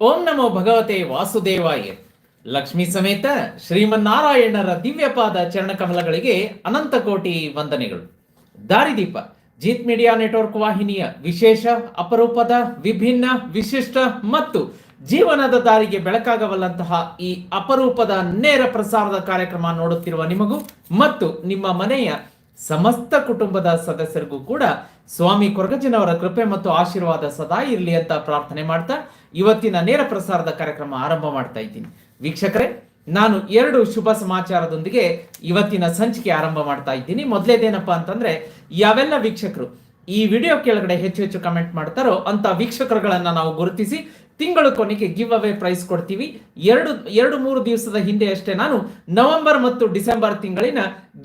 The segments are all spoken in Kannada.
ಓಂ ನಮೋ ಭಗವತೆ ವಾಸುದೇವಾಯ. ಲಕ್ಷ್ಮೀ ಸಮೇತ ಶ್ರೀಮನ್ನಾರಾಯಣರ ದಿವ್ಯಪಾದ ಚರಣಕಮಲಗಳಿಗೆ ಅನಂತ ಕೋಟಿ ವಂದನೆಗಳು. ದಾರಿದೀಪ, ಜೀತ್ ಮೀಡಿಯಾ ನೆಟ್ವರ್ಕ್ ವಾಹಿನಿಯ ವಿಶೇಷ, ಅಪರೂಪದ, ವಿಭಿನ್ನ, ವಿಶಿಷ್ಟ ಮತ್ತು ಜೀವನದ ದಾರಿಗೆ ಬೆಳಕಾಗಬಲ್ಲಂತಹ ಈ ಅಪರೂಪದ ನೇರ ಪ್ರಸಾರದ ಕಾರ್ಯಕ್ರಮ ನೋಡುತ್ತಿರುವ ನಿಮಗೂ ಮತ್ತು ನಿಮ್ಮ ಮನೆಯ ಸಮಸ್ತ ಕುಟುಂಬದ ಸದಸ್ಯರಿಗೂ ಕೂಡ ಸ್ವಾಮಿ ಕೊರಗಜ್ಜನವರ ಕೃಪೆ ಮತ್ತು ಆಶೀರ್ವಾದ ಸದಾ ಇರಲಿ ಅಂತ ಪ್ರಾರ್ಥನೆ ಮಾಡ್ತಾ ಇವತ್ತಿನ ನೇರ ಪ್ರಸಾರದ ಕಾರ್ಯಕ್ರಮ ಆರಂಭ ಮಾಡ್ತಾ ಇದ್ದೀನಿ. ವೀಕ್ಷಕರೇ, ನಾನು ಎರಡು ಶುಭ ಸಮಾಚಾರದೊಂದಿಗೆ ಇವತ್ತಿನ ಸಂಚಿಕೆ ಆರಂಭ ಮಾಡ್ತಾ ಇದ್ದೀನಿ. ಮೊದಲೇದೇನಪ್ಪ ಅಂತಂದ್ರೆ, ಯಾವೆಲ್ಲ ವೀಕ್ಷಕರು ಈ ವಿಡಿಯೋ ಕೆಳಗಡೆ ಹೆಚ್ಚು ಹೆಚ್ಚು ಕಮೆಂಟ್ ಮಾಡ್ತಾರೋ ಅಂತ ವೀಕ್ಷಕರುಗಳನ್ನ ನಾವು ಗುರುತಿಸಿ ತಿಂಗಳು ಕೊನೆಗೆ ಗಿವ್ ಅವೇ ಪ್ರೈಸ್ ಕೊಡ್ತೀವಿ. ಎರಡು ಎರಡು, ಮೂರು ದಿವಸದ ಹಿಂದೆ ಅಷ್ಟೇ ನಾನು ನವೆಂಬರ್ ಮತ್ತು ಡಿಸೆಂಬರ್ ತಿಂಗಳಿನ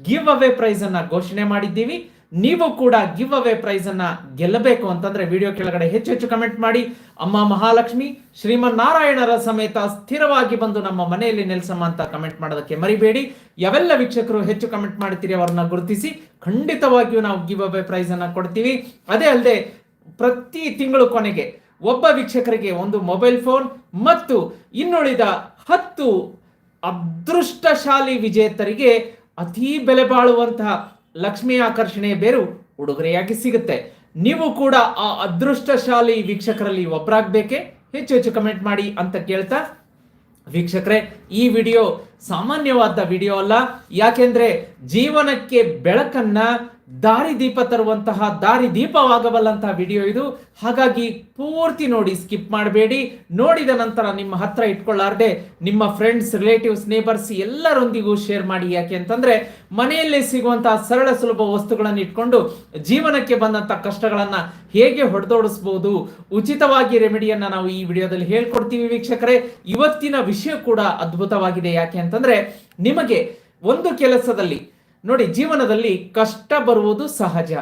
ಗಿವ್ ಅವೇ ಪ್ರೈಸ್ ಅನ್ನ ಘೋಷಣೆ ಮಾಡಿದ್ದೀವಿ. ನೀವು ಕೂಡ ಗಿವ್ ಅವೇ ಪ್ರೈಸ್ ಅನ್ನ ಗೆಲ್ಲಬೇಕು ಅಂತಂದ್ರೆ ವಿಡಿಯೋ ಕೆಳಗಡೆ ಹೆಚ್ಚು ಹೆಚ್ಚು ಕಮೆಂಟ್ ಮಾಡಿ. ಅಮ್ಮ ಮಹಾಲಕ್ಷ್ಮಿ ಶ್ರೀಮನ್ ನಾರಾಯಣರ ಸಮೇತ ಸ್ಥಿರವಾಗಿ ಬಂದು ನಮ್ಮ ಮನೆಯಲ್ಲಿ ನೆಲೆಸಮ್ಮ ಅಂತ ಕಮೆಂಟ್ ಮಾಡೋದಕ್ಕೆ ಮರಿಬೇಡಿ. ಯಾವೆಲ್ಲ ವೀಕ್ಷಕರು ಹೆಚ್ಚು ಕಮೆಂಟ್ ಮಾಡ್ತೀರಿ ಅವರನ್ನ ಗುರುತಿಸಿ ಖಂಡಿತವಾಗಿಯೂ ನಾವು ಗಿವ್ ಅವೇ ಪ್ರೈಸ್ ಅನ್ನ ಕೊಡ್ತೀವಿ. ಅದೇ ಅಲ್ಲದೆ ಪ್ರತಿ ತಿಂಗಳು ಕೊನೆಗೆ ಒಬ್ಬ ವೀಕ್ಷಕರಿಗೆ ಒಂದು ಮೊಬೈಲ್ ಫೋನ್ ಮತ್ತು ಇನ್ನುಳಿದ ಹತ್ತು ಅದೃಷ್ಟಶಾಲಿ ವಿಜೇತರಿಗೆ ಅತಿ ಬೆಲೆ ಬಾಳುವಂತಹ ಲಕ್ಷ್ಮಿ ಆಕರ್ಷಣೆ ಬೇರು ಉಡುಗೊರೆಯಾಗಿ ಸಿಗುತ್ತೆ. ನೀವು ಕೂಡ ಆ ಅದೃಷ್ಟಶಾಲಿ ವೀಕ್ಷಕರಲ್ಲಿ ಒಬ್ಬರಾಗಬೇಕೆ ಹೆಚ್ಚು ಹೆಚ್ಚು ಕಮೆಂಟ್ ಮಾಡಿ ಅಂತ ಕೇಳ್ತಾ. ವೀಕ್ಷಕರೇ, ಈ ವಿಡಿಯೋ ಸಾಮಾನ್ಯವಾದ ವಿಡಿಯೋ ಅಲ್ಲ. ಯಾಕೆಂದ್ರೆ ಜೀವನಕ್ಕೆ ಬೆಳಕನ್ನ ದಾರಿದೀಪ ತರುವಂತಹ ದಾರಿ ದೀಪವಾಗಬಲ್ಲಂತಹ ವಿಡಿಯೋ ಇದು. ಹಾಗಾಗಿ ಪೂರ್ತಿ ನೋಡಿ ಸ್ಕಿಪ್ ಮಾಡಬೇಡಿ. ನೋಡಿದ ನಂತರ ನಿಮ್ಮ ಹತ್ರ ಇಟ್ಕೊಳ್ಳಾರ್ದೆ ನಿಮ್ಮ ಫ್ರೆಂಡ್ಸ್ ರಿಲೇಟಿವ್ಸ್ ನೇಬರ್ಸ್ ಎಲ್ಲರೊಂದಿಗೂ ಶೇರ್ ಮಾಡಿ. ಯಾಕೆ ಅಂತಂದ್ರೆ ಮನೆಯಲ್ಲೇ ಸಿಗುವಂತಹ ಸರಳ ಸುಲಭ ವಸ್ತುಗಳನ್ನು ಇಟ್ಕೊಂಡು ಜೀವನಕ್ಕೆ ಬಂದಂತಹ ಕಷ್ಟಗಳನ್ನ ಹೇಗೆ ಹೊಡೆದೋಡಿಸಬಹುದು ಉಚಿತವಾಗಿ ರೆಮಿಡಿಯನ್ನ ನಾವು ಈ ವಿಡಿಯೋದಲ್ಲಿ ಹೇಳ್ಕೊಡ್ತೀವಿ ವೀಕ್ಷಕರೇ. ಇವತ್ತಿನ ವಿಷಯ ಕೂಡ ಅದ್ಭುತವಾಗಿದೆ. ಯಾಕೆ ಅಂತಂದ್ರೆ ನಿಮಗೆ ಒಂದು ಕೆಲಸದಲ್ಲಿ ನೋಡಿ, ಜೀವನದಲ್ಲಿ ಕಷ್ಟ ಬರುವುದು ಸಹಜ.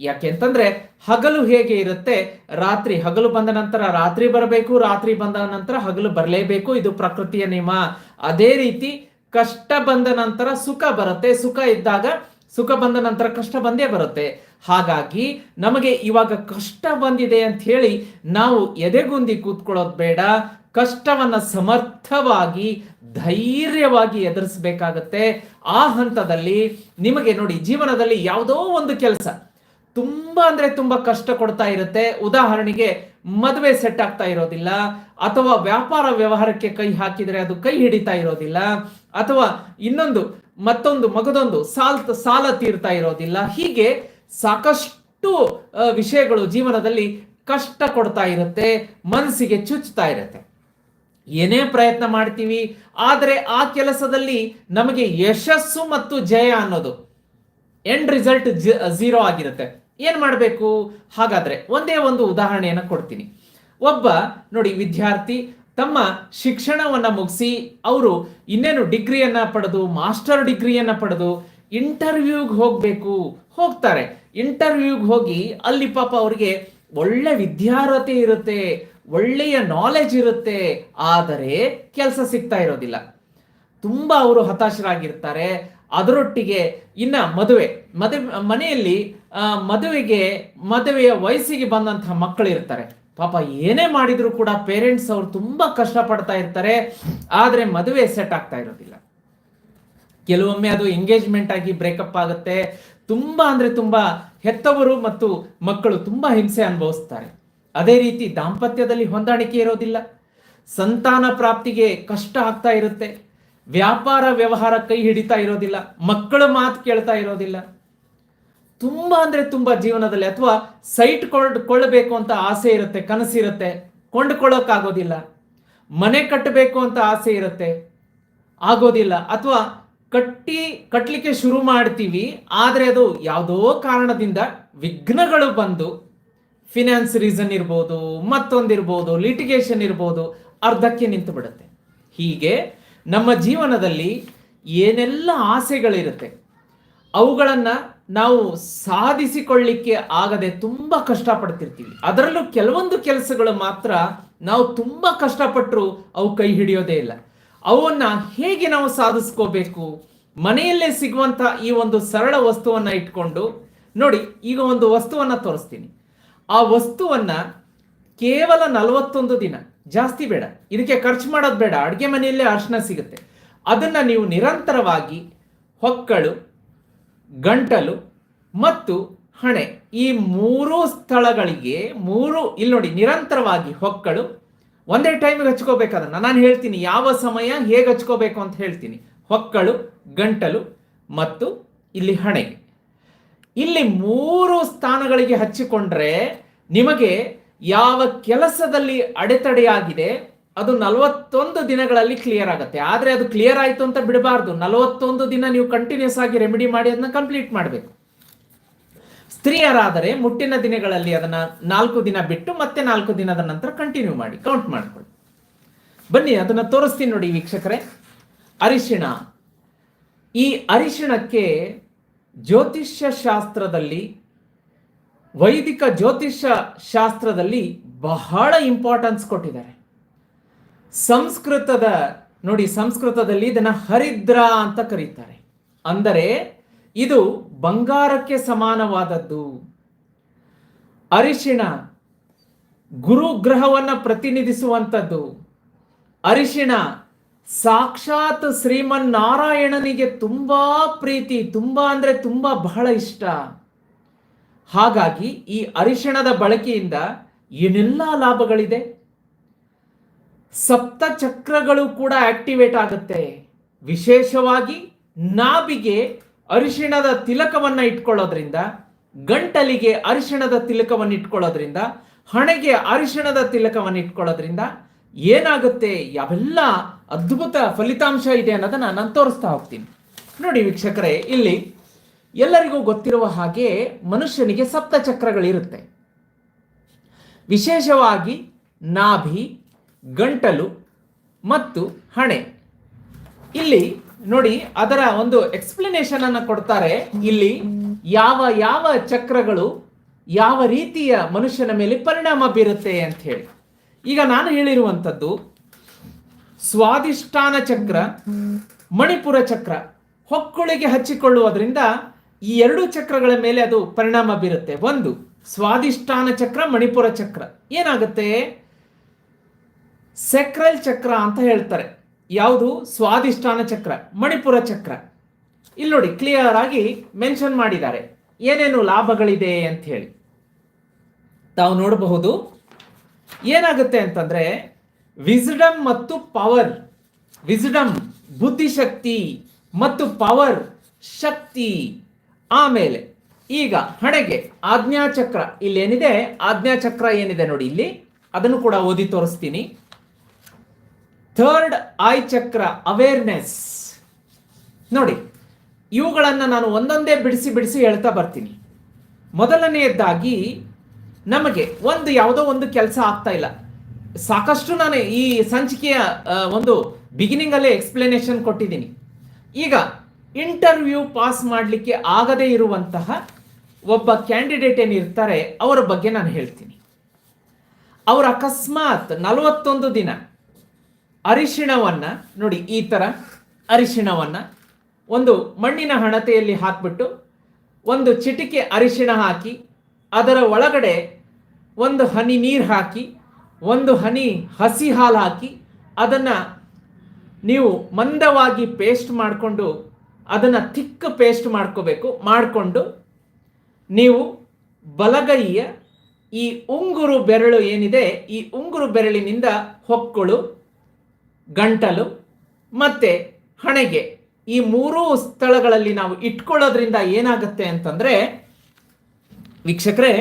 ಯಾಕೆ ಅಂತಂದ್ರೆ, ಹಗಲು ಹೇಗೆ ಇರುತ್ತೆ? ರಾತ್ರಿ ಹಗಲು ಬಂದ ನಂತರ ರಾತ್ರಿ ಬರಬೇಕು, ರಾತ್ರಿ ಬಂದ ನಂತರ ಹಗಲು ಬರಲೇಬೇಕು, ಇದು ಪ್ರಕೃತಿಯ ನಿಯಮ. ಅದೇ ರೀತಿ ಕಷ್ಟ ಬಂದ ನಂತರ ಸುಖ ಬರುತ್ತೆ. ಸುಖ ಇದ್ದಾಗ ಸುಖ ಬಂದ ನಂತರ ಕಷ್ಟ ಬಂದೇ ಬರುತ್ತೆ. ಹಾಗಾಗಿ ನಮಗೆ ಇವಾಗ ಕಷ್ಟ ಬಂದಿದೆ ಅಂತ ಹೇಳಿ ನಾವು ಎದೆಗುಂದಿ ಕೂತ್ಕೊಳ್ಳೋದು ಬೇಡ. ಕಷ್ಟವನ್ನು ಸಮರ್ಥವಾಗಿ ಧೈರ್ಯವಾಗಿ ಎದುರಿಸಬೇಕಾಗತ್ತೆ. ಆ ಹಂತದಲ್ಲಿ ನಿಮಗೆ ನೋಡಿ ಜೀವನದಲ್ಲಿ ಯಾವುದೋ ಒಂದು ಕೆಲಸ ತುಂಬಾ ಅಂದ್ರೆ ತುಂಬಾ ಕಷ್ಟ ಕೊಡ್ತಾ ಇರುತ್ತೆ. ಉದಾಹರಣೆಗೆ ಮದುವೆ ಸೆಟ್ ಆಗ್ತಾ ಇರೋದಿಲ್ಲ, ಅಥವಾ ವ್ಯಾಪಾರ ವ್ಯವಹಾರಕ್ಕೆ ಕೈ ಹಾಕಿದ್ರೆ ಅದು ಕೈ ಹಿಡಿತಾ ಇರೋದಿಲ್ಲ, ಅಥವಾ ಇನ್ನೊಂದು ಮತ್ತೊಂದು ಮಗದೊಂದು ಸಾಲ ಸಾಲ ತೀರ್ತಾ ಇರೋದಿಲ್ಲ. ಹೀಗೆ ಸಾಕಷ್ಟು ವಿಷಯಗಳು ಜೀವನದಲ್ಲಿ ಕಷ್ಟ ಕೊಡ್ತಾ ಇರುತ್ತೆ, ಮನಸ್ಸಿಗೆ ಚುಚ್ತಾ ಇರುತ್ತೆ. ಏನೇ ಪ್ರಯತ್ನ ಮಾಡ್ತೀವಿ, ಆದರೆ ಆ ಕೆಲಸದಲ್ಲಿ ನಮಗೆ ಯಶಸ್ಸು ಮತ್ತು ಜಯ ಅನ್ನೋದು ಎಂಡ್ ರಿಸಲ್ಟ್ ಝೀರೋ ಆಗಿರುತ್ತೆ. ಏನ್ ಮಾಡಬೇಕು? ಹಾಗಾದ್ರೆ ಒಂದೇ ಒಂದು ಉದಾಹರಣೆಯನ್ನು ಕೊಡ್ತೀನಿ. ಒಬ್ಬ ನೋಡಿ ವಿದ್ಯಾರ್ಥಿ ತಮ್ಮ ಶಿಕ್ಷಣವನ್ನ ಮುಗಿಸಿ ಅವರು ಇನ್ನೇನು ಡಿಗ್ರಿಯನ್ನ ಪಡೆದು, ಮಾಸ್ಟರ್ ಡಿಗ್ರಿಯನ್ನ ಪಡೆದು ಇಂಟರ್ವ್ಯೂಗೆ ಹೋಗ್ಬೇಕು. ಹೋಗ್ತಾರೆ. ಇಂಟರ್ವ್ಯೂಗೆ ಹೋಗಿ ಅಲ್ಲಿ ಪಾಪ ಅವರಿಗೆ ಒಳ್ಳೆ ವಿದ್ಯಾರ್ಹತೆ ಇರುತ್ತೆ. ಒಳ್ಳೆಯ ನಾಲೆಜ್ ಇರುತ್ತೆ, ಆದರೆ ಕೆಲಸ ಸಿಗ್ತಾ ಇರೋದಿಲ್ಲ. ತುಂಬ ಅವರು ಹತಾಶರಾಗಿರ್ತಾರೆ. ಅದರೊಟ್ಟಿಗೆ ಇನ್ನ ಮದುವೆ ಮದುವೆ, ಮನೆಯಲ್ಲಿ ಮದುವೆಗೆ, ಮದುವೆಯ ವಯಸ್ಸಿಗೆ ಬಂದಂತಹ ಮಕ್ಕಳು ಇರ್ತಾರೆ. ಪಾಪ ಏನೇ ಮಾಡಿದ್ರು ಕೂಡ ಪೇರೆಂಟ್ಸ್ ಅವರು ತುಂಬಾ ಕಷ್ಟ ಪಡ್ತಾ ಇರ್ತಾರೆ, ಆದ್ರೆ ಮದುವೆ ಸೆಟ್ ಆಗ್ತಾ ಇರೋದಿಲ್ಲ. ಕೆಲವೊಮ್ಮೆ ಅದು ಎಂಗೇಜ್ಮೆಂಟ್ ಆಗಿ ಬ್ರೇಕಪ್ ಆಗುತ್ತೆ. ತುಂಬಾ ಅಂದ್ರೆ ತುಂಬಾ ಹೆತ್ತವರು ಮತ್ತು ಮಕ್ಕಳು ತುಂಬಾ ಹಿಂಸೆ ಅನುಭವಿಸ್ತಾರೆ. ಅದೇ ರೀತಿ ದಾಂಪತ್ಯದಲ್ಲಿ ಹೊಂದಾಣಿಕೆ ಇರೋದಿಲ್ಲ. ಸಂತಾನ ಪ್ರಾಪ್ತಿಗೆ ಕಷ್ಟ ಆಗ್ತಾ ಇರುತ್ತೆ. ವ್ಯಾಪಾರ ವ್ಯವಹಾರ ಕೈ ಹಿಡಿತಾ ಇರೋದಿಲ್ಲ. ಮಕ್ಕಳ ಮಾತು ಕೇಳ್ತಾ ಇರೋದಿಲ್ಲ. ತುಂಬಾ ಅಂದ್ರೆ ತುಂಬಾ ಜೀವನದಲ್ಲಿ ಅಥವಾ ಸೈಟ್ ಕೊಳ್ಳಬೇಕು ಅಂತ ಆಸೆ ಇರುತ್ತೆ ಕನಸಿರುತ್ತೆ ಕೊಂಡ್ಕೊಳ್ಳೋಕ್ಕಾಗೋದಿಲ್ಲ. ಮನೆ ಕಟ್ಟಬೇಕು ಅಂತ ಆಸೆ ಇರುತ್ತೆ. ಆಗೋದಿಲ್ಲ. ಅಥವಾ ಕಟ್ಟಿ ಕಟ್ಟಲಿಕ್ಕೆ ಶುರು ಮಾಡ್ತೀವಿ. ಆದ್ರೆ ಅದು ಯಾವುದೋ ಕಾರಣದಿಂದ ವಿಘ್ನಗಳು ಬಂದು ಫಿನಾನ್ಸ್ ರೀಸನ್ ಇರ್ಬೋದು ಮತ್ತೊಂದಿರ್ಬೋದು ಲಿಟಿಗೇಷನ್ ಇರ್ಬೋದು, ಅರ್ಧಕ್ಕೆ ನಿಂತು ಬಿಡುತ್ತೆ. ಹೀಗೆ ನಮ್ಮ ಜೀವನದಲ್ಲಿ ಏನೆಲ್ಲ ಆಸೆಗಳಿರುತ್ತೆ, ಅವುಗಳನ್ನು ನಾವು ಸಾಧಿಸಿಕೊಳ್ಳಿಕ್ಕೆ ಆಗದೆ ತುಂಬ ಕಷ್ಟಪಡ್ತಿರ್ತೀವಿ. ಅದರಲ್ಲೂ ಕೆಲವೊಂದು ಕೆಲಸಗಳು ಮಾತ್ರ ನಾವು ತುಂಬ ಕಷ್ಟಪಟ್ಟರು ಅವು ಕೈ ಹಿಡಿಯೋದೇ ಇಲ್ಲ. ಅವನ್ನು ಹೇಗೆ ನಾವು ಸಾಧಿಸ್ಕೋಬೇಕು, ಮನೆಯಲ್ಲೇ ಸಿಗುವಂತ ಈ ಒಂದು ಸರಳ ವಸ್ತುವನ್ನ ಇಟ್ಕೊಂಡು, ನೋಡಿ, ಈಗ ಒಂದು ವಸ್ತುವನ್ನ ತೋರಿಸ್ತೀನಿ. ಆ ವಸ್ತುವನ್ನ ಕೇವಲ ನಲವತ್ತೊಂದು ದಿನ. ಜಾಸ್ತಿ ಬೇಡ. ಇದಕ್ಕೆ ಖರ್ಚು ಮಾಡೋದು ಬೇಡ. ಅಡುಗೆ ಮನೆಯಲ್ಲೇ ಅರ್ಶನ ಸಿಗುತ್ತೆ. ಅದನ್ನು ನೀವು ನಿರಂತರವಾಗಿ ಹೊಕ್ಕಳು, ಗಂಟಲು ಮತ್ತು ಹಣೆ. ಈ ಮೂರು ಸ್ಥಳಗಳಿಗೆ, ಮೂರು ಇಲ್ಲಿ ನೋಡಿ, ನಿರಂತರವಾಗಿ ಹೊಕ್ಕಳು. ಒಂದೇ ಟೈಮಿಗೆ ಹಚ್ಕೋಬೇಕು ಅದನ್ನ. ನಾನು ಹೇಳ್ತೀನಿ, ಯಾವ ಸಮಯ ಹೇಗೆ ಹಚ್ಕೋಬೇಕು ಅಂತ ಹೇಳ್ತೀನಿ. ಹೊಕ್ಕಳು, ಗಂಟಲು ಮತ್ತು ಇಲ್ಲಿ ಹಣೆಗೆ. ಇಲ್ಲಿ ಮೂರು ಸ್ಥಾನಗಳಿಗೆ ಹಚ್ಚಿಕೊಂಡ್ರೆ ನಿಮಗೆ ಯಾವ ಕೆಲಸದಲ್ಲಿ ಅಡೆತಡೆಯಾಗಿದೆ, ಅದು ನಲವತ್ತೊಂದು ದಿನಗಳಲ್ಲಿ ಕ್ಲಿಯರ್ ಆಗುತ್ತೆ. ಆದರೆ ಅದು ಕ್ಲಿಯರ್ ಆಯಿತು ಅಂತ ಬಿಡಬಾರ್ದು. ನಲವತ್ತೊಂದು ದಿನ ನೀವು ಕಂಟಿನ್ಯೂಸ್ ಆಗಿ ರೆಮಿಡಿ ಮಾಡಿ ಅದನ್ನ ಕಂಪ್ಲೀಟ್ ಮಾಡಬೇಕು. ಸ್ತ್ರೀಯರಾದರೆ ಮುಟ್ಟಿನ ದಿನಗಳಲ್ಲಿ ಅದನ್ನ ನಾಲ್ಕು ದಿನ ಬಿಟ್ಟು ಮತ್ತೆ ನಾಲ್ಕು ದಿನದ ನಂತರ ಕಂಟಿನ್ಯೂ ಮಾಡಿ ಕೌಂಟ್ ಮಾಡ್ಕೊಳ್ಳಿ. ಬನ್ನಿ, ಅದನ್ನ ತೋರಿಸ್ತೀನಿ ನೋಡಿ ವೀಕ್ಷಕರೇ. ಅರಿಶಿಣ. ಈ ಅರಿಶಿಣಕ್ಕೆ ಜ್ಯೋತಿಷ್ಯ ಶಾಸ್ತ್ರದಲ್ಲಿ ವೈದಿಕ ಜ್ಯೋತಿಷ್ಯ ಶಾಸ್ತ್ರದಲ್ಲಿ ಬಹಳ ಇಂಪಾರ್ಟೆನ್ಸ್ ಕೊಟ್ಟಿದ್ದಾರೆ. ಸಂಸ್ಕೃತದ, ನೋಡಿ ಸಂಸ್ಕೃತದಲ್ಲಿ ಇದನ್ನು ಹರಿದ್ರ ಅಂತ ಕರೀತಾರೆ. ಅಂದರೆ ಇದು ಬಂಗಾರಕ್ಕೆ ಸಮಾನವಾದದ್ದು. ಅರಿಶಿಣ ಗುರುಗ್ರಹವನ್ನು ಪ್ರತಿನಿಧಿಸುವಂಥದ್ದು. ಅರಿಶಿಣ ಸಾಕ್ಷಾತ್ ಶ್ರೀಮನ್ ನಾರಾಯಣನಿಗೆ ತುಂಬಾ ಪ್ರೀತಿ, ತುಂಬಾ ಅಂದ್ರೆ ತುಂಬಾ ಬಹಳ ಇಷ್ಟ. ಹಾಗಾಗಿ ಈ ಅರಿಶಿಣದ ಬಳಕೆಯಿಂದ ಏನೆಲ್ಲ ಲಾಭಗಳಿದೆ? ಸಪ್ತ ಚಕ್ರಗಳು ಕೂಡ ಆಕ್ಟಿವೇಟ್ ಆಗುತ್ತೆ. ವಿಶೇಷವಾಗಿ ನಾಭಿಗೆ ಅರಿಶಿಣದ ತಿಲಕವನ್ನು ಇಟ್ಕೊಳ್ಳೋದ್ರಿಂದ, ಗಂಟಲಿಗೆ ಅರಿಶಿಣದ ತಿಲಕವನ್ನು ಇಟ್ಕೊಳ್ಳೋದ್ರಿಂದ, ಹಣೆಗೆ ಅರಿಶಿಣದ ತಿಲಕವನ್ನು ಇಟ್ಕೊಳ್ಳೋದ್ರಿಂದ ಏನಾಗುತ್ತೆ? ಯಾವೆಲ್ಲ ಅದ್ಭುತ ಫಲಿತಾಂಶ ಇದೆ ಅನ್ನೋದನ್ನ ನಾನು ತೋರಿಸ್ತಾ ಹೋಗ್ತೀನಿ. ನೋಡಿ ವೀಕ್ಷಕರೇ, ಇಲ್ಲಿ ಎಲ್ಲರಿಗೂ ಗೊತ್ತಿರುವ ಹಾಗೆ ಮನುಷ್ಯನಿಗೆ ಸಪ್ತ ಚಕ್ರಗಳಿರುತ್ತೆ. ವಿಶೇಷವಾಗಿ ನಾಭಿ, ಗಂಟಲು ಮತ್ತು ಹಣೆ. ಇಲ್ಲಿ ನೋಡಿ ಅದರ ಒಂದು ಎಕ್ಸ್ಪ್ಲನೇಷನ್ ಅನ್ನು ಕೊಡ್ತಾರೆ. ಇಲ್ಲಿ ಯಾವ ಯಾವ ಚಕ್ರಗಳು ಯಾವ ರೀತಿಯ ಮನುಷ್ಯನ ಮೇಲೆ ಪರಿಣಾಮ ಬೀರುತ್ತೆ ಅಂತ ಹೇಳಿ. ಈಗ ನಾನು ಹೇಳಿರುವಂಥದ್ದು ಸ್ವಾದಿಷ್ಠಾನ ಚಕ್ರ ಮಣಿಪುರ ಚಕ್ರ ಹೊಕ್ಕುಳಿಗೆ ಹಚ್ಚಿಕೊಳ್ಳುವುದರಿಂದ ಈ ಎರಡು ಚಕ್ರಗಳ ಮೇಲೆ ಅದು ಪರಿಣಾಮ ಬೀರುತ್ತೆ. ಒಂದು ಸ್ವಾದಿಷ್ಠಾನ ಚಕ್ರ ಮಣಿಪುರ ಚಕ್ರ ಏನಾಗುತ್ತೆ? ಸೆಕ್ರಲ್ ಚಕ್ರ ಅಂತ ಹೇಳ್ತಾರೆ. ಯಾವುದು? ಸ್ವಾದಿಷ್ಠಾನ ಚಕ್ರ ಮಣಿಪುರ ಚಕ್ರ ಇಲ್ಲಿ ನೋಡಿ ಕ್ಲಿಯರ್ ಆಗಿ ಮೆನ್ಷನ್ ಮಾಡಿದ್ದಾರೆ. ಏನೇನು ಲಾಭಗಳಿದೆ ಅಂತ ಹೇಳಿ. ತಾವು ನೋಡಬಹುದು. ಏನಾಗುತ್ತೆ ಅಂತಂದ್ರೆ ವಿಸ್ಡಮ್ ಮತ್ತು ಪವರ್ ವಿಸ್ಡಮ್ ಬುದ್ಧಿಶಕ್ತಿ ಮತ್ತು ಪವರ್ ಶಕ್ತಿ. ಆಮೇಲೆ ಈಗ ಹಣೆಗೆ ಆಜ್ಞಾಚಕ್ರ ಇಲ್ಲಿ ಏನಿದೆ ಆಜ್ಞಾಚಕ್ರ ಏನಿದೆ ನೋಡಿ ಇಲ್ಲಿ? ಅದನ್ನು ಕೂಡ ಓದಿ ತೋರಿಸ್ತೀನಿ. ಥರ್ಡ್ ಐ ಚಕ್ರ ಅವೇರ್ನೆಸ್ ನೋಡಿ, ಇವುಗಳನ್ನು ನಾನು ಒಂದೊಂದೇ ಬಿಡಿಸಿ ಬಿಡಿಸಿ ಹೇಳ್ತಾ ಬರ್ತೀನಿ. ಮೊದಲನೆಯದ್ದಾಗಿ ನಮಗೆ ಒಂದು ಯಾವುದೋ ಒಂದು ಕೆಲಸ ಆಗ್ತಾ ಇಲ್ಲ. ಸಾಕಷ್ಟು ನಾನು ಈ ಸಂಚಿಕೆಯ ಒಂದು ಬಿಗಿನಿಂಗ್ ಅಲ್ಲೇ ಎಕ್ಸ್ಪ್ಲನೇಷನ್ ಕೊಟ್ಟಿದ್ದೀನಿ. ಈಗ ಇಂಟರ್ವ್ಯೂ ಪಾಸ್ ಮಾಡಲಿಕ್ಕೆ ಆಗದೇ ಇರುವಂತಹ ಒಬ್ಬ ಕ್ಯಾಂಡಿಡೇಟ್ ಏನಿರ್ತಾರೆ, ಅವರ ಬಗ್ಗೆ ನಾನು ಹೇಳ್ತೀನಿ. ಅವರ ಅಕಸ್ಮಾತ್ ನಲವತ್ತೊಂದು ದಿನ ಅರಿಶಿಣವನ್ನು, ನೋಡಿ ಈ ತರ ಅರಿಶಿಣವನ್ನು ಒಂದು ಮಣ್ಣಿನ ಹಣತೆಯಲ್ಲಿ ಹಾಕ್ಬಿಟ್ಟು ಒಂದು ಚಿಟಿಕೆ ಅರಿಶಿಣ ಹಾಕಿ, ಅದರ ಒಳಗಡೆ ಒಂದು ಹನಿ ನೀರು ಹಾಕಿ ಒಂದು ಹನಿ ಹಸಿ ಹಾಲು ಹಾಕಿ ಅದನ್ನು ನೀವು ಮಂದವಾಗಿ ಪೇಸ್ಟ್ ಮಾಡಿಕೊಂಡು ಅದನ್ನು ಥಿಕ್ ಪೇಸ್ಟ್ ಮಾಡ್ಕೋಬೇಕು. ಮಾಡಿಕೊಂಡು ನೀವು ಬಲಗೈಯ ಈ ಉಂಗುರು ಬೆರಳು ಏನಿದೆ, ಈ ಉಂಗುರು ಬೆರಳಿನಿಂದ ಹೊಕ್ಕಳು, ಗಂಟಲು ಮತ್ತು ಹಣೆಗೆ. ಈ ಮೂರೂ ಸ್ಥಳಗಳಲ್ಲಿ ನಾವು ಇಟ್ಕೊಳ್ಳೋದ್ರಿಂದ ಏನಾಗುತ್ತೆ ಅಂತಂದರೆ, ವೀಕ್ಷಕರೇ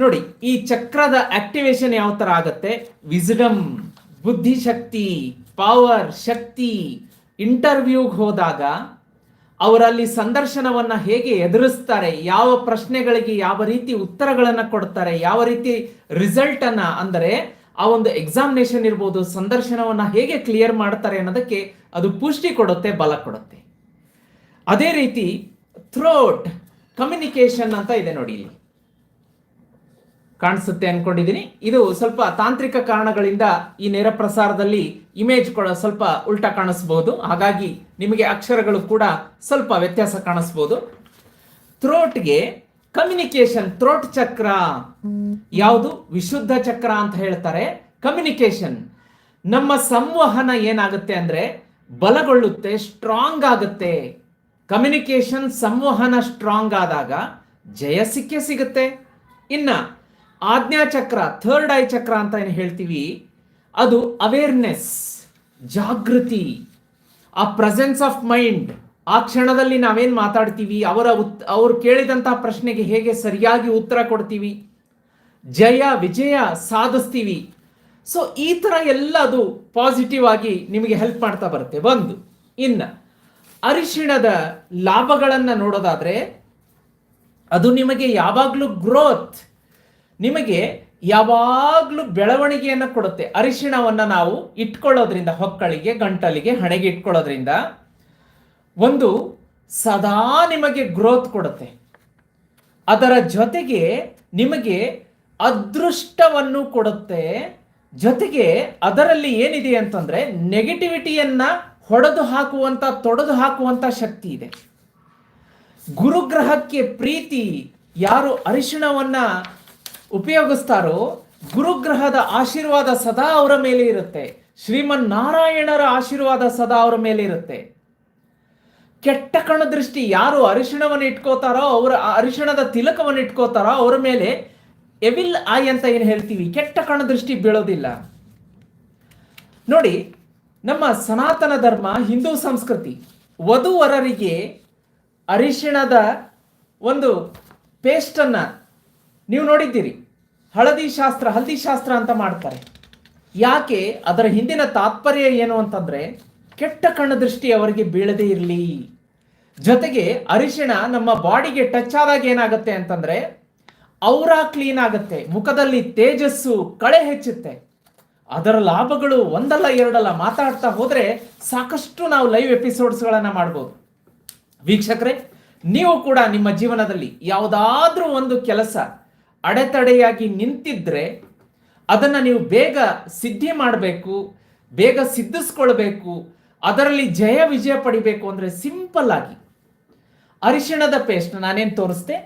ನೋಡಿ, ಈ ಚಕ್ರದ ಆಕ್ಟಿವೇಶನ್ ಯಾವ ತರ ಆಗತ್ತೆ? ವಿಸ್ಡಮ್ ಬುದ್ಧಿಶಕ್ತಿ ಪವರ್ ಶಕ್ತಿ ಇಂಟರ್ವ್ಯೂಗೆ ಹೋದಾಗ ಅವರಲ್ಲಿ ಸಂದರ್ಶನವನ್ನ ಹೇಗೆ ಎದುರಿಸ್ತಾರೆ, ಯಾವ ಪ್ರಶ್ನೆಗಳಿಗೆ ಯಾವ ರೀತಿ ಉತ್ತರಗಳನ್ನು ಕೊಡ್ತಾರೆ, ಯಾವ ರೀತಿ ರಿಸಲ್ಟ್ ಅನ್ನ, ಅಂದರೆ ಆ ಒಂದು ಎಕ್ಸಾಮಿನೇಷನ್ ಇರ್ಬೋದು, ಸಂದರ್ಶನವನ್ನ ಹೇಗೆ ಕ್ಲಿಯರ್ ಮಾಡ್ತಾರೆ ಅನ್ನೋದಕ್ಕೆ ಅದು ಪುಷ್ಟಿ ಕೊಡುತ್ತೆ, ಬಲ ಕೊಡುತ್ತೆ. ಅದೇ ರೀತಿ ಥ್ರೋಟ್ ಕಮ್ಯುನಿಕೇಶನ್ ಅಂತ ಇದೆ ನೋಡಿ ಇಲ್ಲಿ. ಕಾಣಿಸುತ್ತೆ ಅನ್ಕೊಂಡಿದ್ದೀನಿ ಇದು ಸ್ವಲ್ಪ ತಾಂತ್ರಿಕ ಕಾರಣಗಳಿಂದ ಈ ನೇರ ಪ್ರಸಾರದಲ್ಲಿ ಇಮೇಜ್ ಕೂಡ ಸ್ವಲ್ಪ ಉಲ್ಟಾ ಕಾಣಿಸ್ಬೋದು. ಹಾಗಾಗಿ ನಿಮಗೆ ಅಕ್ಷರಗಳು ಕೂಡ ಸ್ವಲ್ಪ ವ್ಯತ್ಯಾಸ ಕಾಣಿಸ್ಬೋದು. ಥ್ರೋಟ್ಗೆ ಕಮ್ಯುನಿಕೇಶನ್ ಥ್ರೋಟ್ ಚಕ್ರ ಯಾವುದು? ವಿಶುದ್ಧ ಚಕ್ರ ಅಂತ ಹೇಳ್ತಾರೆ. ಕಮ್ಯುನಿಕೇಶನ್ ನಮ್ಮ ಸಂವಹನ ಏನಾಗುತ್ತೆ ಅಂದ್ರೆ ಬಲಗೊಳ್ಳುತ್ತೆ ಸ್ಟ್ರಾಂಗ್ ಆಗುತ್ತೆ. ಕಮ್ಯುನಿಕೇಶನ್ ಸಂವಹನ ಸ್ಟ್ರಾಂಗ್ ಆದಾಗ ಜಯ ಸಿಕ್ಕೇ ಸಿಗುತ್ತೆ. ಇನ್ನ ಆಜ್ಞಾಚಕ್ರ ಥರ್ಡ್ ಐ ಚಕ್ರ ಅಂತ ಏನು ಹೇಳ್ತೀವಿ. ಅದು ಅವೇರ್ನೆಸ್ ಜಾಗೃತಿ, ಆ ಪ್ರೆಸೆನ್ಸ್ ಆಫ್ ಮೈಂಡ್ ಆ ಕ್ಷಣದಲ್ಲಿ ನಾವೇನು ಮಾತಾಡ್ತೀವಿ? ಅವರ ಉತ್, ಅವರು ಕೇಳಿದಂತಹ ಪ್ರಶ್ನೆಗೆ ಹೇಗೆ ಸರಿಯಾಗಿ ಉತ್ತರ ಕೊಡ್ತೀವಿ? ಜಯ, ವಿಜಯ ಸಾಧಿಸ್ತೀವಿ. ಸೊ ಈ ಥರ ಎಲ್ಲ ಅದು ಪಾಸಿಟಿವ್ ಆಗಿ ನಿಮಗೆ ಹೆಲ್ಪ್ ಮಾಡ್ತಾ ಬರುತ್ತೆ. ಒಂದು, ಇನ್ನ, ಅರಿಶಿಣದ ಲಾಭಗಳನ್ನು ನೋಡೋದಾದರೆ, ಅದು ನಿಮಗೆ ಯಾವಾಗಲೂ ಗ್ರೋತ್ ನಿಮಗೆ ಯಾವಾಗಲೂ ಬೆಳವಣಿಗೆಯನ್ನು ಕೊಡುತ್ತೆ. ಅರಿಶಿಣವನ್ನು ನಾವು ಇಟ್ಕೊಳ್ಳೋದ್ರಿಂದ, ಹೊಕ್ಕಳಿಗೆ, ಗಂಟಲಿಗೆ, ಹಣೆಗೆ ಇಟ್ಕೊಳ್ಳೋದ್ರಿಂದ ಒಂದು ಸದಾ ನಿಮಗೆ ಗ್ರೋತ್ ಕೊಡುತ್ತೆ. ಅದರ ಜೊತೆಗೆ ನಿಮಗೆ ಅದೃಷ್ಟವನ್ನು ಕೊಡುತ್ತೆ. ಜೊತೆಗೆ ಅದರಲ್ಲಿ ಏನಿದೆ ಅಂತಂದ್ರೆ ನೆಗೆಟಿವಿಟಿಯನ್ನು ಹೊಡೆದು ಹಾಕುವಂತ, ತೊಡೆದು ಹಾಕುವಂತ ಶಕ್ತಿ ಇದೆ. ಗುರುಗ್ರಹಕ್ಕೆ ಪ್ರೀತಿ, ಯಾರು ಅರಿಶಿಣವನ್ನ ಉಪಯೋಗಿಸ್ತಾರೋ ಗುರುಗ್ರಹದ ಆಶೀರ್ವಾದ ಸದಾ ಅವರ ಮೇಲೆ ಇರುತ್ತೆ. ಶ್ರೀಮನ್ ನಾರಾಯಣರ ಆಶೀರ್ವಾದ ಸದಾ ಅವರ ಮೇಲೆ ಇರುತ್ತೆ. ಕೆಟ್ಟ ಕಣದೃಷ್ಟಿ ಯಾರು ಅರಿಶಿಣವನ್ನು ಇಟ್ಕೋತಾರೋ ಅವರ ಅರಿಶಿಣದ ತಿಲಕವನ್ನು ಇಟ್ಕೋತಾರೋ ಅವರ ಮೇಲೆ ಎವಿಲ್ ಐ ಅಂತ ಏನು ಹೇಳ್ತೀವಿ? ಕೆಟ್ಟ ಕಣದೃಷ್ಟಿ ಬೀಳೋದಿಲ್ಲ. ನೋಡಿ, ನಮ್ಮ ಸನಾತನ ಧರ್ಮ, ಹಿಂದೂ ಸಂಸ್ಕೃತಿ, ವಧುವರರಿಗೆ ಅರಿಶಿಣದ ಒಂದು ಪೇಸ್ಟನ್ನು ನೀವು ನೋಡಿದ್ದೀರಿ. ಹಳದಿ ಶಾಸ್ತ್ರ, ಹಲ್ದಿ ಶಾಸ್ತ್ರ ಅಂತ ಮಾಡ್ತಾರೆ. ಯಾಕೆ? ಅದರ ಹಿಂದಿನ ತಾತ್ಪರ್ಯ ಏನು ಅಂತಂದ್ರೆ, ಕೆಟ್ಟ ಕಣ್ಣದೃಷ್ಟಿ ಅವರಿಗೆ ಬೀಳದೇ ಇರಲಿ. ಜೊತೆಗೆ ಅರಿಶಿಣ ನಮ್ಮ ಬಾಡಿಗೆ ಟಚ್ ಆದಾಗ ಏನಾಗುತ್ತೆ ಅಂತಂದ್ರೆ ಔರ ಕ್ಲೀನ್ ಆಗುತ್ತೆ. ಮುಖದಲ್ಲಿ ತೇಜಸ್ಸು ಕಳೆ ಹೆಚ್ಚುತ್ತೆ. ಅದರ ಲಾಭಗಳು ಒಂದಲ್ಲ ಎರಡಲ್ಲ ಮಾತಾಡ್ತಾ ಹೋದ್ರೆ ಸಾಕಷ್ಟು ನಾವು ಲೈವ್ ಎಪಿಸೋಡ್ಸ್ಗಳನ್ನ ಮಾಡ್ಬೋದು. ವೀಕ್ಷಕರೇ, ನೀವು ಕೂಡ ನಿಮ್ಮ ಜೀವನದಲ್ಲಿ ಯಾವುದಾದ್ರೂ ಒಂದು ಕೆಲಸ ಅಡೆತಡೆಯಾಗಿ ನಿಂತಿದ್ರೆ ಅದನ್ನು ನೀವು ಬೇಗ ಸಿದ್ಧಿ ಮಾಡಬೇಕು, ಬೇಗ ಸಿದ್ಧಿಸ್ಕೊಳ್ಬೇಕು, ಅದರಲ್ಲಿ ಜಯ ವಿಜಯ ಪಡಿಬೇಕು ಅಂದರೆ ಸಿಂಪಲ್ ಆಗಿ. ಅರಿಶಿಣದ ಪೇಸ್ಟ್ ನಾನೇನು ತೋರಿಸ್ದೆ?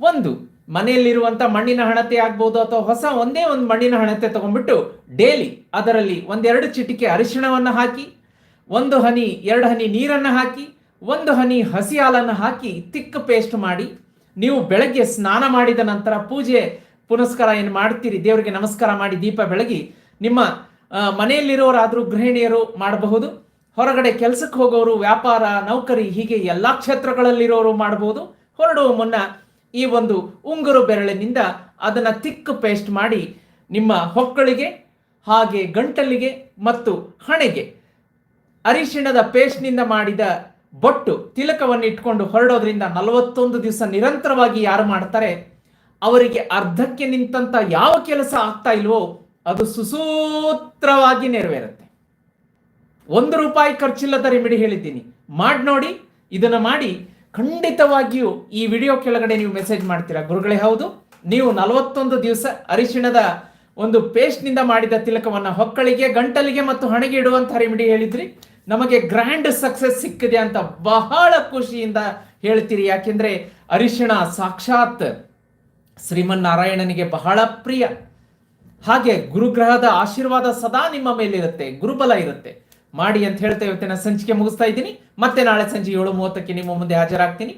ಒಂದು ಮನೆಯಲ್ಲಿರುವಂಥ ಮಣ್ಣಿನ ಹಣತೆ ಆಗ್ಬೋದು ಅಥವಾ ಹೊಸ ಒಂದೇ ಒಂದು ಮಣ್ಣಿನ ಹಣತೆ ತಗೊಂಡ್ಬಿಟ್ಟು ಡೇಲಿ ಅದರಲ್ಲಿ ಒಂದೆರಡು ಚಿಟಿಕೆ ಅರಿಶಿಣವನ್ನು ಹಾಕಿ, ಒಂದು ಹನಿ, ಎರಡು ಹನಿ ನೀರನ್ನು ಹಾಕಿ, ಒಂದು ಹನಿ ಹಸಿ ಹಾಲನ್ನು ಹಾಕಿ, ತಿಕ್ಕ ಪೇಸ್ಟ್ ಮಾಡಿ ನೀವು ಬೆಳಗ್ಗೆ ಸ್ನಾನ ಮಾಡಿದ ನಂತರ ಪೂಜೆ, ಪುನಸ್ಕಾರ ಏನು ಮಾಡ್ತೀರಿ? ದೇವರಿಗೆ ನಮಸ್ಕಾರ ಮಾಡಿ ದೀಪ ಬೆಳಗಿ ನಿಮ್ಮ ಮನೆಯಲ್ಲಿರೋರಾದರೂ ಗೃಹಿಣಿಯರು ಮಾಡಬಹುದು, ಹೊರಗಡೆ ಕೆಲಸಕ್ಕೆ ಹೋಗೋರು, ವ್ಯಾಪಾರ, ನೌಕರಿ, ಹೀಗೆ ಎಲ್ಲ ಕ್ಷೇತ್ರಗಳಲ್ಲಿರೋರು ಮಾಡಬಹುದು. ಹೊರಡುವ ಮುನ್ನ ಈ ಒಂದು ಉಂಗುರು ಬೆರಳಿನಿಂದ ಅದನ್ನು ತಿಕ್ಕು ಪೇಸ್ಟ್ ಮಾಡಿ ನಿಮ್ಮ ಹೊಕ್ಕಳಿಗೆ, ಹಾಗೆ ಗಂಟಲಿಗೆ ಮತ್ತು ಹಣೆಗೆ ಅರಿಶಿಣದ ಪೇಸ್ಟ್ನಿಂದ ಮಾಡಿದ ಬೊಟ್ಟು ತಿಲಕವನ್ನು ಇಟ್ಕೊಂಡು ಹೊರಡೋದ್ರಿಂದ ನಲವತ್ತೊಂದು ದಿವಸ ನಿರಂತರವಾಗಿ ಯಾರು ಮಾಡ್ತಾರೆ? ಅವರಿಗೆ ಅರ್ಧಕ್ಕೆ ನಿಂತಂತ ಯಾವ ಕೆಲಸ ಆಗ್ತಾ ಇಲ್ವೋ, ಅದು ಸುಸೂತ್ರವಾಗಿ ನೆರವೇರುತ್ತೆ. ಒಂದು ರೂಪಾಯಿ ಖರ್ಚಿಲ್ಲದ ರೆಮಿಡಿ ಹೇಳಿದ್ದೀನಿ. ಮಾಡಿ ನೋಡಿ, ಇದನ್ನ ಮಾಡಿ. ಖಂಡಿತವಾಗಿಯೂ ಈ ವಿಡಿಯೋ ಕೆಳಗಡೆ ನೀವು ಮೆಸೇಜ್ ಮಾಡ್ತೀರಾ? ಗುರುಗಳೇ, ಹೌದು. ನೀವು ನಲವತ್ತೊಂದು ದಿವಸ ಅರಿಶಿಣದ ಒಂದು ಪೇಸ್ಟ್ನಿಂದ ಮಾಡಿದ ತಿಲಕವನ್ನು ಹೊಕ್ಕಳಿಗೆ, ಗಂಟಲಿಗೆ ಮತ್ತು ಹಣೆಗೆ ಇಡುವಂತಹ ರೆಮಿಡಿ ಹೇಳಿದ್ರಿ. ನಮಗೆ ಗ್ರ್ಯಾಂಡ್ ಸಕ್ಸಸ್ ಸಿಕ್ಕಿದೆ ಅಂತ ಬಹಳ ಖುಷಿಯಿಂದ ಹೇಳ್ತೀರಿ. ಯಾಕೆಂದ್ರೆ ಅರಿಶಿಣ ಸಾಕ್ಷಾತ್ ಶ್ರೀಮನ್ನಾರಾಯಣನಿಗೆ ಬಹಳ ಪ್ರಿಯ. ಹಾಗೆ ಗುರುಗ್ರಹದ ಆಶೀರ್ವಾದ ಸದಾ ನಿಮ್ಮ ಮೇಲಿರುತ್ತೆ, ಗುರುಬಲ ಇರುತ್ತೆ. ಮಾಡಿ ಅಂತ ಹೇಳ್ತಾ ಇವತ್ತಿನ ಸಂಚಿಕೆ ಮುಗಿಸ್ತಾ ಇದ್ದೀನಿ. ಮತ್ತೆ ನಾಳೆ ಸಂಜೆ ಏಳು ಮೂವತ್ತಕ್ಕೆ ನಿಮ್ಮ ಮುಂದೆ ಹಾಜರಾಗ್ತೀನಿ.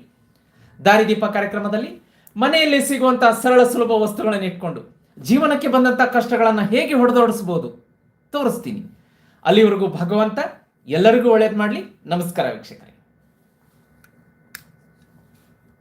ದಾರಿದೀಪ ಕಾರ್ಯಕ್ರಮದಲ್ಲಿ ಮನೆಯಲ್ಲಿ ಸಿಗುವಂತಹ ಸರಳ ಸುಲಭ ವಸ್ತುಗಳನ್ನು ಇಟ್ಕೊಂಡು ಜೀವನಕ್ಕೆ ಬಂದಂತಹ ಕಷ್ಟಗಳನ್ನು ಹೇಗೆ ಹೊಡೆದೋಡಿಸ್ಬೋದು ತೋರಿಸ್ತೀನಿ. ಅಲ್ಲಿವರೆಗೂ ಭಗವಂತ ಎಲ್ಲರಿಗೂ ಒಳ್ಳೇದು ಮಾಡಲಿ. ನಮಸ್ಕಾರ ವೀಕ್ಷಕರೇ.